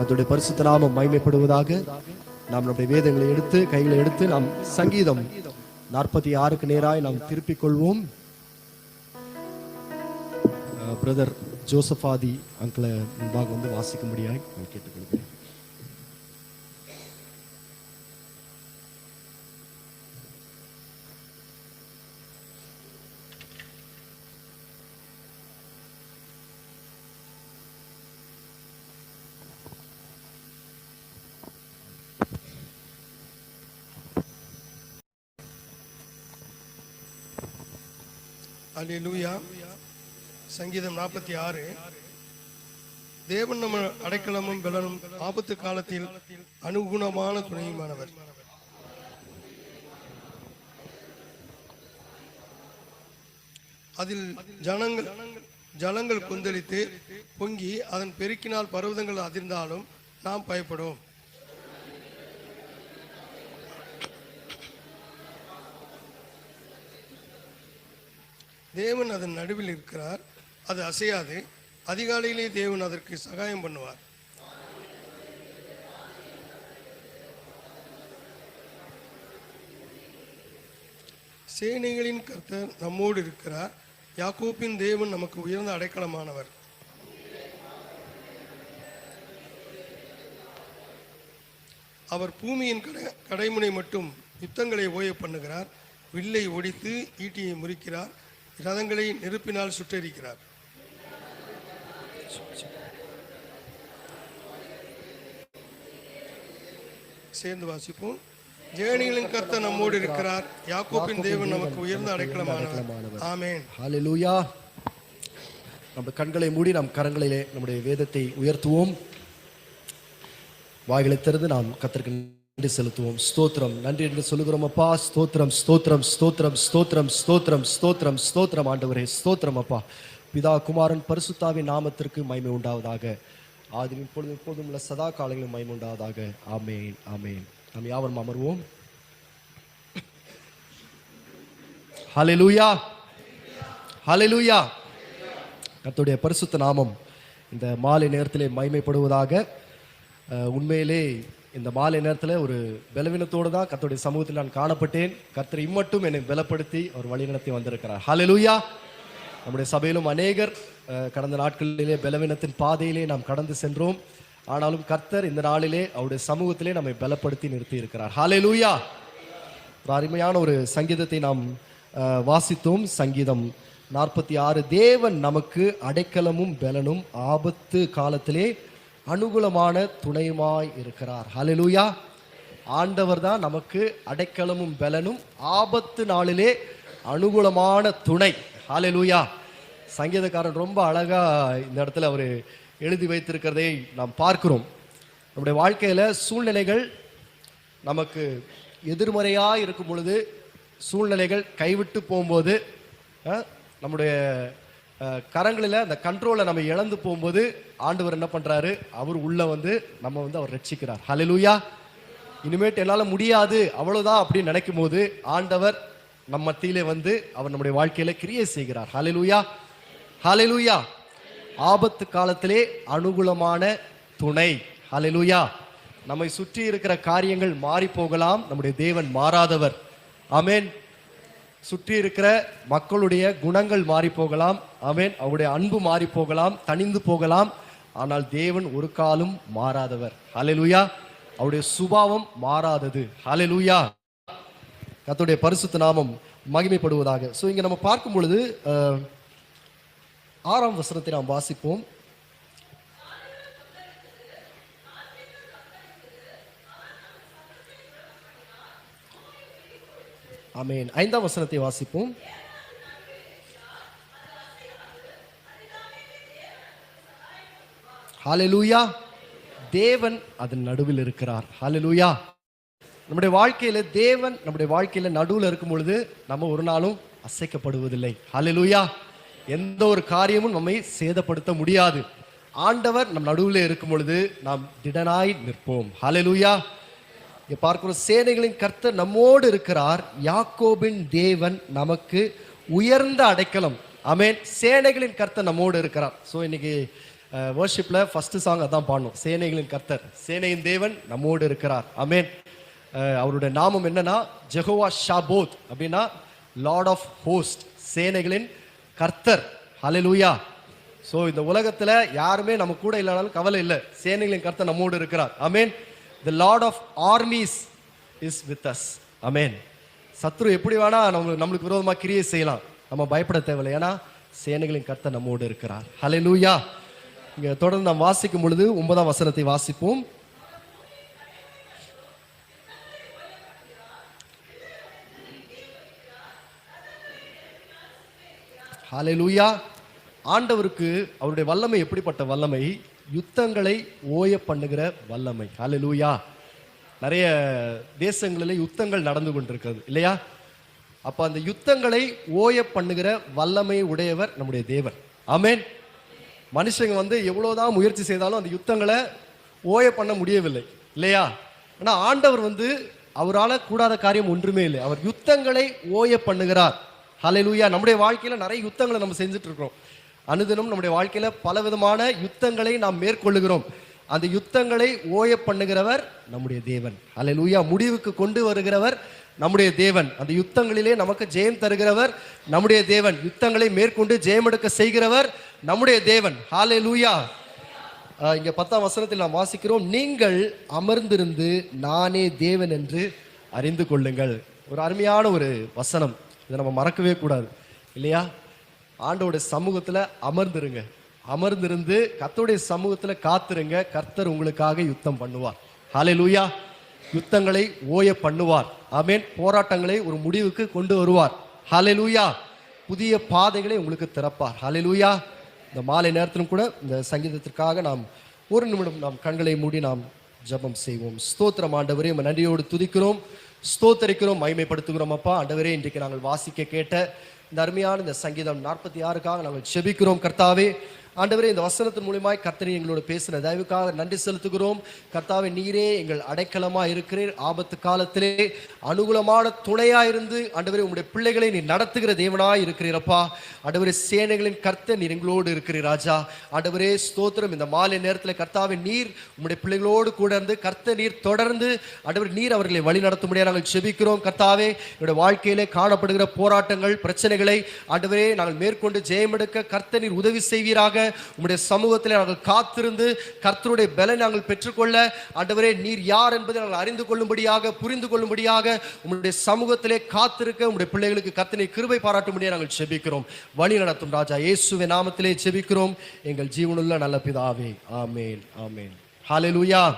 அதோடைய பரிசுத்த நாமம் மயமைப்படுவதாக நாம் நம்முடைய வேதங்களை எடுத்து கைகளை எடுத்து நாம் சங்கீதம் நாற்பத்தி ஆறுக்கு நேராய் நாம் திருப்பிக் கொள்வோம். பிரதர் ஜோசஃபாதி அங்கிளை முன்பாக வந்து வாசிக்கும்படியாய் நான் கேட்டுக்கொள்கிறேன். அல்லேலூயா சங்கீதம் நாற்பத்தி ஆறு. தேவன் நம்ம அடைக்கலமும் பலனும் ஆபத்து காலத்தில் அனுகுணமான துணையுமானவர். அதில் ஜனங்கள் ஜலங்கள் கொந்தளித்து பொங்கி அதன் பெருக்கினால் பருவதங்கள் அதிர்ந்தாலும் நாம் பயப்படுவோம் தேவன் அதன் நடுவில் இருக்கிறார் அது அசையாது. அதிகாலையிலே தேவன் அதற்கு சகாயம் பண்ணுவார். சேனைகளின் கர்த்தர் நம்மோடு இருக்கிறார். யாக்கோப்பின் தேவன் நமக்கு உயர்ந்த அடைக்கலமானவர். அவர் பூமியின் கடை கடைமுனை மட்டும் யுத்தங்களை ஓய பண்ணுகிறார். வில்லை ஒடித்து ஈட்டியை முறிக்கிறார். ரதங்களை நெருப்பினால் சுட்டெரிக்கிறார். சேர்ந்து வாசிப்போம். ஜேனிகளின் கர்த்தர் நம்மோடு இருக்கிறார். யாக்கோப்பின் தேவன் நமக்கு உயர்ந்த அடைக்கலமானவர். ஆமென். ஹalleluya. நம்ம கண்களை மூடி நம் கரங்களிலே நம்முடைய வேதத்தை உயர்த்துவோம். வாய்களை திறந்து நாம் கத்தருக்கு நன்றி செலுத்துவோம். ஸ்தோத்திரம். நன்றி என்று சொல்லுகிறோம் அப்பா ஸ்தோத்திரம் ஸ்தோத்திரம் ஸ்தோத்திரம் ஸ்தோத்திரம் ஸ்தோத்திரம் ஸ்தோத்திரம் ஸ்தோத்திரம் ஆண்டவரே ஸ்தோத்திரம் அப்பா. பிதா குமாரன் பரிசுத்தாவின் நாமத்திற்கு மகிமை உண்டாவதாக. ஆதியும் இப்பொழுது இப்பொழுதும் உள்ள சதா காலங்களும் மகிமை உண்டாவதாக. ஆமேன் ஆமேன். நாம் யாவரும் அமர்வோம். ஹalleluya. ஹalleluya. கத்துடைய பரிசுத்த நாமம் இந்த மாலை நேரத்திலே மகிமைப்படுவதாக உண்மையிலே இந்த மாலை நேரத்தில் ஒரு பலவீனத்தோடு தான் கத்தோடைய சமூகத்தில் நான் காணப்பட்டேன். கர்த்தர் இம்மட்டும் என்னை பலப்படுத்தி அவர் வழிநடத்தி வந்திருக்கிறார். ஹலலூயா நம்முடைய சபையிலும் அநேகர் கடந்த நாட்களிலே பலவீனத்தின் பாதையிலே நாம் கடந்து சென்றோம். ஆனாலும் கர்த்தர் இந்த நாளிலே அவருடைய சமூகத்திலே நம்மை பலப்படுத்தி நிறுத்தி இருக்கிறார் ஹalleluya ஒரு அருமையான ஒரு சங்கீதத்தை நாம் வாசித்தோம். சங்கீதம் நாற்பத்தி ஆறு தேவன் நமக்கு அடைக்கலமும் பலனும் ஆபத்து காலத்திலே அனுகூலமான துணையுமாய் இருக்கிறார். ஹலலூயா ஆண்டவர் தான் நமக்கு அடைக்கலமும் பலனும் ஆபத்து நாளிலே அனுகூலமான துணை. ஹalleluya. சங்கீதக்காரன் ரொம்ப அழகா இந்த இடத்துல அவர் எழுதி வைத்திருக்கிறதை நாம் பார்க்கிறோம். நம்முடைய வாழ்க்கையில் சூழ்நிலைகள் நமக்கு எதிர்மறையாக இருக்கும் பொழுது சூழ்நிலைகள் கைவிட்டு போகும்போது நம்முடைய கரங்களில் அந்த கண்ட்ரோலை நம்ம இழந்து போகும்போது ஆண்டவர் என்ன பண்ணுறாரு அவர் உள்ளே வந்து நம்ம வந்து அவர் ரட்சிக்கிறார். ஹலலூயா இனிமேட்டு என்னால் முடியாது அவ்வளோதான் அப்படின்னு நினைக்கும் போது ஆண்டவர் நம்ம மத்தியிலே வந்து அவர் நம்முடைய வாழ்க்கையில கிரியை செய்கிறார். ஹலலூயா ஹலலூயா ஆபத்து காலத்திலே அனுகூலமான துணை. ஹலலூயா நம்மை சுற்றி இருக்கிற காரியங்கள் மாறி போகலாம். நம்முடைய தேவன் மாறாதவர். அமேன் சுற்றி இருக்கிற மக்களுடைய குணங்கள் மாறி போகலாம். அவன் அவருடைய அன்பு மாறி போகலாம். தணிந்து போகலாம். ஆனால் தேவன் ஒரு காலும் மாறாதவர். ஹalleluya அவருடைய சுபாவம் மாறாதது. ஹalleluya கத்துடைய பரிசுத்த நாமம் மகிமைப்படுவதாக. ஸோ இங்க நம்ம பார்க்கும் பொழுது ஆறாம் வசனத்தை நாம் வாசிப்போம். அமேன் ஐந்தாம் வசனத்தை வாசிப்போம். ஹாலலூயா தேவன் அதன் நடுவில் இருக்கிறார். ஹாலலூயா நம்முடைய வாழ்க்கையில தேவன் நம்முடைய வாழ்க்கையில நடுவில் இருக்கும் பொழுது நம்ம ஒரு நாளும் அசைக்கப்படுவதில்லை. ஹாலலூயா எந்த ஒரு காரியமும் நம்மை சேதப்படுத்த முடியாது. ஆண்டவர் நம் நடுவில் இருக்கும் பொழுது நாம் திடனாய் நிற்போம். ஹalleluya. இங்கே பார்க்கிறோம் சேனைகளின் கர்த்தர் நம்மோடு இருக்கிறார். யாக்கோபின் தேவன் நமக்கு உயர்ந்த அடைக்கலம். அமேன் சேனைகளின் கர்த்தர் நம்மோடு இருக்கிறார். ஸோ இன்னைக்கு வேர்ஷிப்பில் ஃபஸ்ட்டு சாங் அதான் பாடணும். சேனைகளின் கர்த்தர் சேனையின் தேவன் நம்மோடு இருக்கிறார். அமேன் அவருடைய நாமம் என்னன்னா ஜெகோவா ஷாபோத் அப்படின்னா லார்ட் ஆஃப் ஹோஸ்ட் சேனைகளின் கர்த்தர். ஹலலூயா ஸோ இந்த உலகத்தில் யாருமே நம்ம கூட இல்லைனாலும் கவலை இல்லை. சேனைகளின் கர்த்தர் நம்மோடு இருக்கிறார். அமேன் the Lord of armies is with us amen சத்ரு எப்படி வேணா நம்ம நம்மளுக்கு விரோதமாக கிரியை செய்யலாம். நம்ம பயப்பட தேவையில்லை. ஏன்னா சேனைகளின் கர்த்தர் நம்மோடு இருக்கிறார். ஹாலே லூயா இங்கே தொடர்ந்து நாம் வாசிக்கும் பொழுது ஒன்பதாம் வசனத்தை வாசிப்போம். ஹalleluya ஆண்டவருக்கு அவருடைய வல்லமை எப்படிப்பட்ட வல்லமை? யுத்தங்களை ஓய பண்ணுகிற வல்லமை. ஹalleluya நிறைய தேசங்களில் யுத்தங்கள் நடந்து கொண்டிருக்கிறது இல்லையா? அப்போ அந்த யுத்தங்களை ஓய பண்ணுகிற வல்லமை உடையவர் நம்முடைய தேவர் ஆமேன் மனுஷங்க வந்து எவ்வளோதான் முயற்சி செய்தாலும் அந்த யுத்தங்களை ஓய பண்ண முடியவில்லை இல்லையா? ஆனால் ஆண்டவர் வந்து அவரால் கூடாத காரியம் ஒன்றுமே இல்லை. அவர் யுத்தங்களை ஓய பண்ணுகிறார். ஹalleluya நம்முடைய வாழ்க்கையில் நிறைய யுத்தங்களை நம்ம செஞ்சுட்டு இருக்கிறோம். அனுதினம் நம்முடைய வாழ்க்கையில பலவிதமான யுத்தங்களை நாம் மேற்கொள்ளுகிறோம். அந்த யுத்தங்களை ஓய பண்ணுகிறவர் நம்முடைய தேவன். ஹalleluya முடிவுக்கு கொண்டு வருகிறவர் நம்முடைய தேவன். அந்த யுத்தங்களிலே நமக்கு ஜெயம் தருகிறவர் நம்முடைய தேவன். யுத்தங்களை மேற்கொண்டு ஜெயம் எடுக்க செய்கிறவர் நம்முடைய தேவன். ஹாலே லூயா இங்க பத்தாம் வசனத்தில் நாம் வாசிக்கிறோம். நீங்கள் அமர்ந்திருந்து நானே தேவன் என்று அறிந்து கொள்ளுங்கள். ஒரு அருமையான ஒரு வசனம். இதை நம்ம மறக்கவே கூடாது. இல்லையா? ஆண்டோட சமூகத்தில் அமர்ந்திருங்க. அமர்ந்திருந்து கர்த்தருடைய சமூகத்தில் காத்திருங்க. கர்த்தர் உங்களுக்காக யுத்தம் பண்ணுவார். ஹalleluya யுத்தங்களை ஓய பண்ணுவார். ஆமென் போராட்டங்களை ஒரு முடிவுக்கு கொண்டு வருவார். ஹalleluya புதிய பாதைகளை உங்களுக்கு திறப்பார். ஹalleluya இந்த மாலை நேரத்திலும் கூட இந்த சங்கீதத்திற்காக நாம் ஒரு நிமிடம் நாம் கண்களை மூடி நாம் ஜெபம் செய்வோம். ஸ்தோத்திரம் ஆண்டவரே நன்றியோடு துதிக்கிறோம். ஸ்தோத்தரிக்கிறோம் மகிமைப்படுத்துகிறோம் அப்பா. ஆண்டவரே இன்றைக்கு நாங்கள் வாசிக்க கேட்ட இந்த அருமையான இந்த சங்கீதம் நாற்பத்தி ஆறுக்காக நாங்கள் செபிக்கிறோம் கர்த்தாவே. ஆண்டவரே இந்த வசனத்தின் மூலியமாய் கர்த்தனை எங்களோட பேசின தயவுக்காக நன்றி செலுத்துகிறோம். கர்த்தாவை நீரே எங்கள் அடைக்கலமாக இருக்கிறீர். ஆபத்து காலத்திலே அனுகூலமான துணையாக இருந்து ஆண்டவரே உங்களுடைய பிள்ளைகளை நீ நடத்துகிற தேவனாய் இருக்கிறீரப்பா. ஆண்டவரே சேனைகளின் கர்த்த நீர் எங்களோடு இருக்கிறீர் ராஜா. ஆண்டவரே ஸ்தோத்திரம். இந்த மாலை நேரத்தில் கர்த்தாவை நீர் உங்களுடைய பிள்ளைகளோடு கூட இருந்து கர்த்த நீர் தொடர்ந்து ஆண்டவர் நீர் அவர்களை வழி நடத்தும்படியாக நாங்கள் செபிக்கிறோம். கர்த்தாவே என்னுடைய வாழ்க்கையிலே காணப்படுகிற போராட்டங்கள் பிரச்சனைகளை ஆண்டவரே நாங்கள் மேற்கொண்டு ஜெயமெடுக்க கர்த்த நீர் உதவி செய்வீராக. உம்முடைய சமூகத்தில் நாங்கள் காத்திருந்து கர்த்தருடைய பலனை நாங்கள் பெற்றுக்கொள்ள ஆண்டவரே நீர் யார் என்பதை நாங்கள் அறிந்து கொள்ளும்படியாக புரிந்து கொள்ளும்படியாக உங்களுடைய சமூகத்திலே காத்திருக்க உங்களுடைய பிள்ளைகளுக்கு கர்த்தனை கிருபை பாராட்டும்படியாக நாங்கள் செபிக்கிறோம் வழி நடத்தும் ராஜா இயேசுவின் நாமத்திலே செபிக்கிறோம் எங்கள் ஜீவனுள்ள நல்ல பிதாவே. ஆமேன். ஆமேன். ஹalleluya